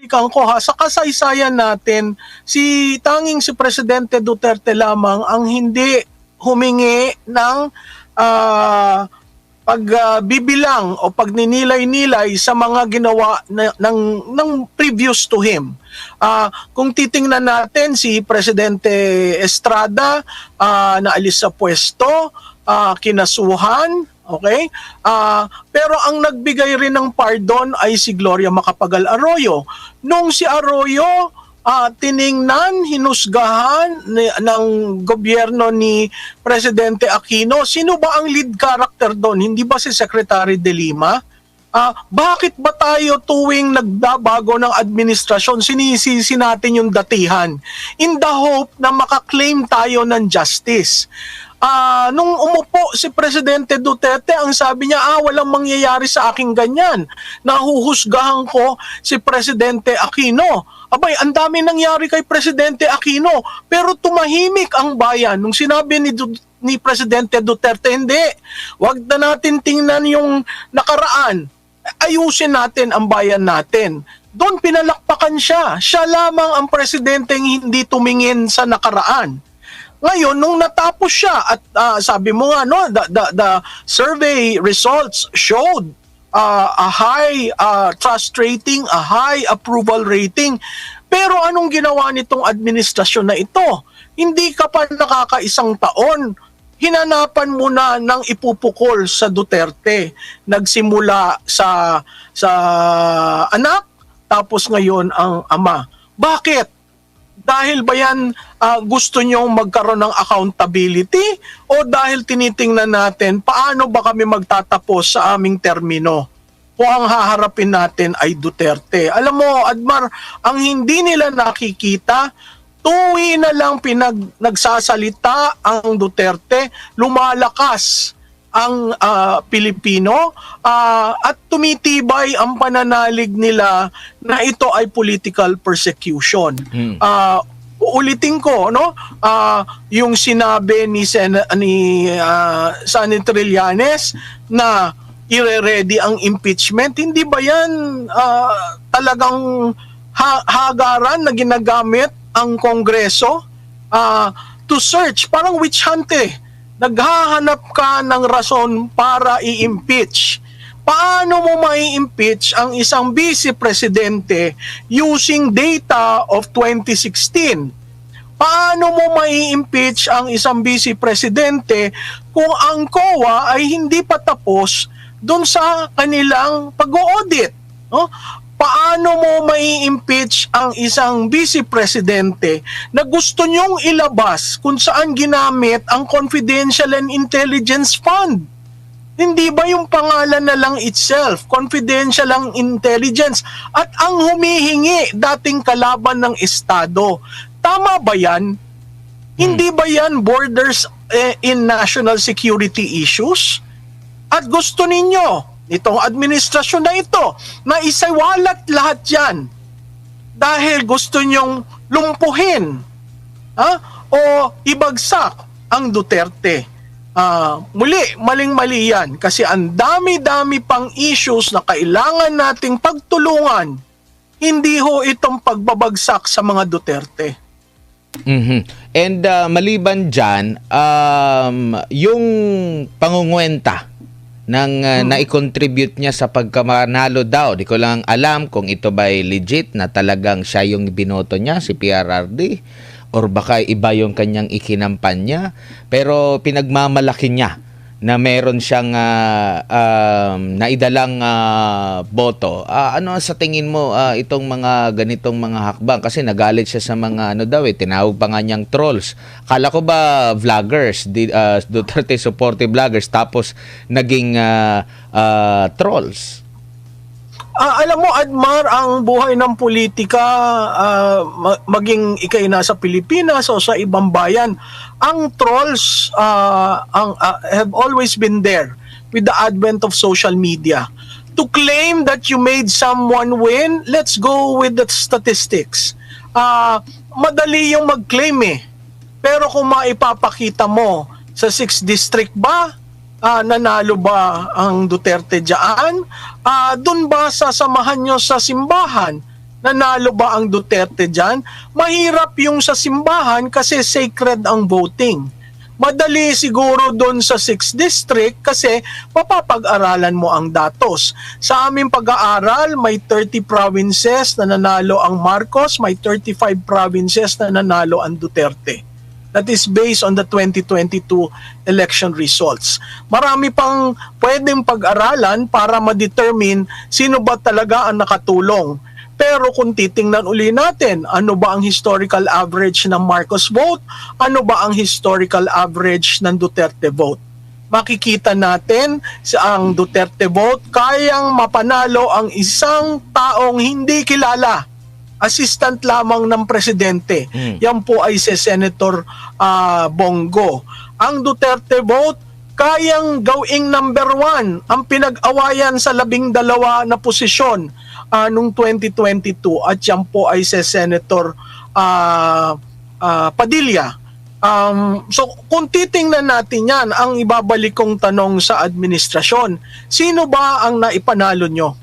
Balikan ko ha, sa kasaysayan natin, si tanging si Presidente Duterte lamang ang hindi humingi ng ah, pagbibilang o pagninilay-nilay sa mga ginawa na- ng ng previous to him. Ah, kung titingnan natin si Presidente Estrada ah, naalis sa pwesto, ah, kinasuhan, okay? Ah, pero ang nagbigay rin ng pardon ay si Gloria Macapagal Arroyo. Nung si Arroyo ah, tiningnan, hinusgahan ni- ng gobyerno ni Presidente Aquino, sino ba ang lead character doon? Hindi ba si Secretary De Lima? Ah, bakit ba tayo tuwing nagbabago ng administrasyon, sinisisi natin yung datihan in the hope na makaklaim tayo ng justice? Ah, nung umupo si Presidente Duterte, ang sabi niya, ah, walang mangyayari sa aking ganyan. Nahuhusgahan ko si Presidente Aquino. Abay, ang dami nangyari kay Presidente Aquino, pero tumahimik ang bayan. Nung sinabi ni Du- ni Presidente Duterte, hindi. Huwag na natin tingnan yung nakaraan. Ayusin natin ang bayan natin. Doon pinalakpakan siya. Siya lamang ang presidenteng hindi tumingin sa nakaraan. Ngayon, nung natapos siya at ah, sabi mo nga, no, the, the, the survey results showed ah, a high ah, trust rating, a high approval rating. Pero anong ginawa nitong administrasyon na ito? Hindi ka pa nakakaisang taon, hinanapan mo na ng ipupukol sa Duterte. Nagsimula sa sa anak, tapos ngayon ang ama. Bakit? Dahil ba yan ah, gusto nyong magkaroon ng accountability o dahil tinitingnan natin paano ba kami magtatapos sa aming termino kung ang haharapin natin ay Duterte. Alam mo, Admar, ang hindi nila nakikita, tuwi na lang pinag nagsasalita ang Duterte, lumalakas ang ah, Pilipino ah, at tumitibay ang pananalig nila na ito ay political persecution. Hmm. Ah, uulitin ko no ah, yung sinabi ni Sen ni ah, Senator Trillanes na ire-ready ang impeachment hindi ba yan ah, talagang ha- hagaran na ginagamit ang Kongreso ah, to search parang witch hunt eh naghahanap ka ng rason para i-impeach. Paano mo mai-impeach ang isang vice presidente using data of 2016? Paano mo mai-impeach ang isang vice presidente kung ang COA ay hindi pa tapos doon sa kanilang pag-audit? No? Paano mo mai-impeach ang isang vice presidente na gusto nyong ilabas kung saan ginamit ang Confidential and Intelligence Fund? Hindi ba yung pangalan na lang itself, confidential ang intelligence, at ang humihingi dating kalaban ng Estado? Tama ba yan? Hindi ba yan borders eh, in national security issues? At gusto ninyo, itong administrasyon na ito, na isawalat lahat yan dahil gusto nyong lumpuhin ha? o ibagsak ang Duterte. Ah, muli, maling-mali yan kasi ang dami-dami pang issues na kailangan nating pagtulungan. Hindi ho itong pagbabagsak sa mga Duterte. Mhm. And uh, maliban dyan, um, yung pangungwenta ng uh, nai-contribute niya sa pagkamanalo daw. Di ko lang alam kung ito ba legit na talagang siya yung binoto niya, si PRRD, or baka iba yung kanyang ikinampanya. Pero pinagmamalaki niya na meron siyang ah, um, naidalang ah, boto. Ah, ano sa tingin mo ah, itong mga ganitong mga hakbang kasi nagalit siya sa mga ano daw eh tinawag pa nga niyang trolls. Kala ko ba vloggers, di, ah, Duterte supportive vloggers tapos naging ah, ah, trolls. Ah, alam mo, Admar, ang buhay ng politika, ma- maging ikay nasa Pilipinas o sa ibang bayan, ang trolls ah, ang, ah, have always been there with the advent of social media. To claim that you made someone win, let's go with the statistics. Ah, madali yung mag-claim eh. Pero kung maipapakita mo sa 6th district ba, ah, nanalo ba ang Duterte dyan? Ah, Doon ba sasamahan nyo sa simbahan? Nanalo ba ang Duterte dyan? Mahirap yung sa simbahan kasi sacred ang voting. Madali siguro doon sa 6th district kasi mapapag-aralan mo ang datos. Sa aming pag-aaral, may 30 provinces na nanalo ang Marcos, may 35 provinces na nanalo ang Duterte. That is based on the 2022 election results. Marami pang pwedeng pag-aralan para ma-determine sino ba talaga ang nakatulong. Pero kung titingnan uli natin, ano ba ang historical average ng Marcos vote? Ano ba ang historical average ng Duterte vote? Makikita natin sa ang Duterte vote, kayang mapanalo ang isang taong hindi kilala assistant lamang ng presidente. Mm. Yan po ay si Senator ah, Bongo. Ang Duterte vote, kayang gawing number one ang pinag-awayan sa labing dalawa na posisyon ah, noong 2022 at yan po ay si Senator ah, ah, Padilla. Um, so kung titingnan natin yan, ang ibabalik kong tanong sa administrasyon, sino ba ang naipanalo nyo?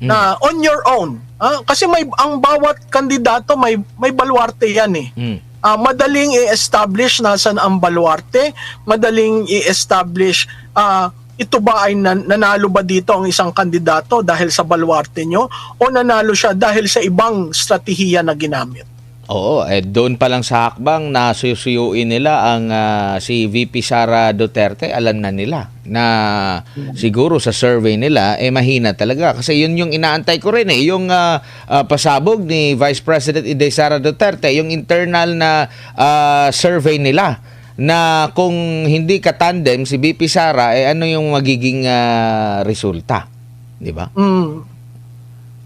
na on your own. Ah, kasi may ang bawat kandidato may may baluarte 'yan eh. Mm. Ah, madaling i-establish nasan ang baluarte, madaling i-establish ah, ito ba ay nan- nanalo ba dito ang isang kandidato dahil sa baluarte nyo o nanalo siya dahil sa ibang strategiya na ginamit? Oo, eh, doon pa lang sa hakbang na suyuyuin nila ang ah, si VP Sara Duterte, alam na nila na siguro sa survey nila eh mahina talaga. Kasi yun yung inaantay ko rin eh yung ah, ah, pasabog ni Vice President Inday Sara Duterte yung internal na ah, survey nila na kung hindi ka tandem si VP Sara eh ano yung magiging ah, resulta? Di ba? Mm.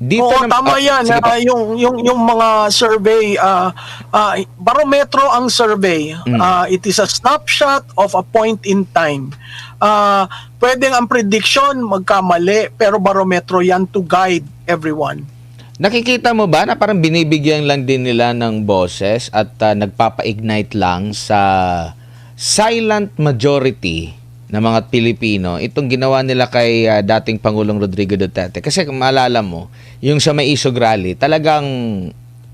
Dito Oo, nam- tama ah, yan. pa. yung, yung, yung mga survey, ah, ah, barometro ang survey. Mm. Ah, it is a snapshot of a point in time. Ah, pwedeng ang prediction magkamali, pero barometro yan to guide everyone. Nakikita mo ba na parang binibigyan lang din nila ng boses at ah, nagpapa-ignite lang sa silent majority ng mga Pilipino itong ginawa nila kay ah, dating Pangulong Rodrigo Duterte. Kasi maalala mo, yung sa may Isog Rally, talagang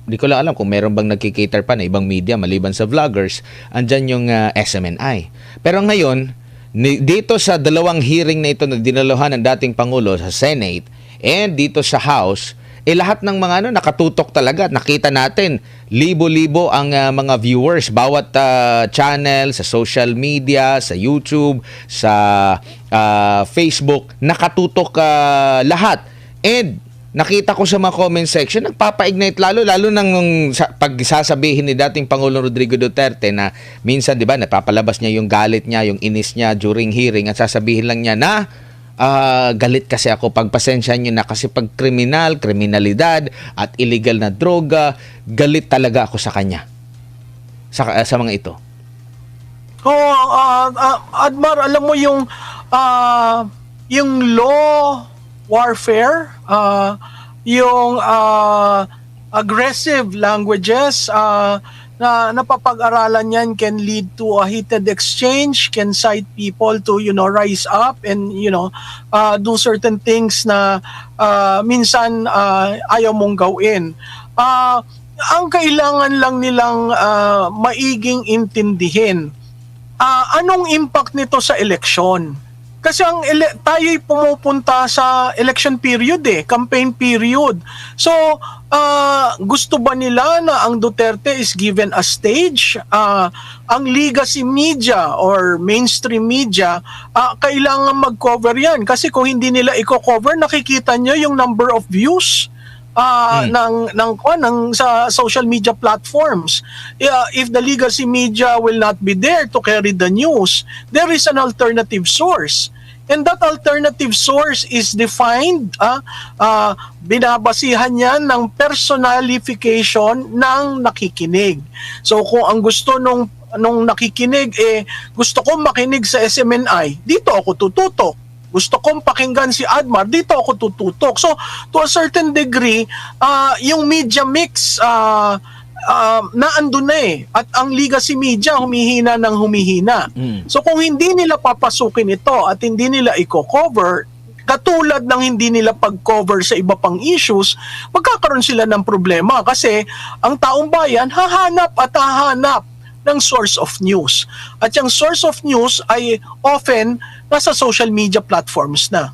di ko lang alam kung meron bang nagkikater pa na ibang media maliban sa vloggers, andyan yung ah, SMNI. Pero ngayon, dito sa dalawang hearing na ito na dinaluhan ng dating Pangulo sa Senate and dito sa House, eh lahat ng mga ano nakatutok talaga. Nakita natin libo-libo ang ah, mga viewers bawat ah, channel sa social media, sa YouTube, sa ah, Facebook, nakatutok ah, lahat. And nakita ko sa mga comment section, nagpapa-ignite lalo, lalo nang nung sa, pag sasabihin ni dating Pangulong Rodrigo Duterte na minsan, di ba, napapalabas niya yung galit niya, yung inis niya during hearing at sasabihin lang niya na ah, galit kasi ako, pagpasensya niyo na kasi pag kriminal, kriminalidad at illegal na droga, galit talaga ako sa kanya. Sa, sa mga ito. Oo, ah, ah, Admar, alam mo yung ah, yung law warfare, ah, yung ah, aggressive languages ah, na napapag-aralan yan can lead to a heated exchange, can cite people to you know rise up and you know ah, do certain things na ah, minsan ah, ayaw mong gawin. Ah, ang kailangan lang nilang ah, maiging intindihin Ah, anong impact nito sa eleksyon? Kasi ang ele- tayo'y pumupunta sa election period eh, campaign period. So, ah, gusto ba nila na ang Duterte is given a stage? Ah, ang legacy media or mainstream media, ah, kailangan mag-cover yan. Kasi kung hindi nila i-cover, nakikita nyo yung number of views ah Hmm. ng ng kwan ng sa social media platforms Yeah, if the legacy media will not be there to carry the news there is an alternative source and that alternative source is defined ah ah, binabasihan niyan ng personalification ng nakikinig so kung ang gusto nung nung nakikinig eh gusto ko makinig sa SMNI dito ako tututok gusto kong pakinggan si Admar, dito ako tututok. So, to a certain degree, ah, yung media mix, uh, naando na eh. At ang legacy media, humihina ng humihina. Mm. So, kung hindi nila papasukin ito at hindi nila i-cover, katulad ng hindi nila pag-cover sa iba pang issues, magkakaroon sila ng problema kasi ang taong bayan hahanap at hahanap ng source of news. At yung source of news ay often nasa social media platforms na.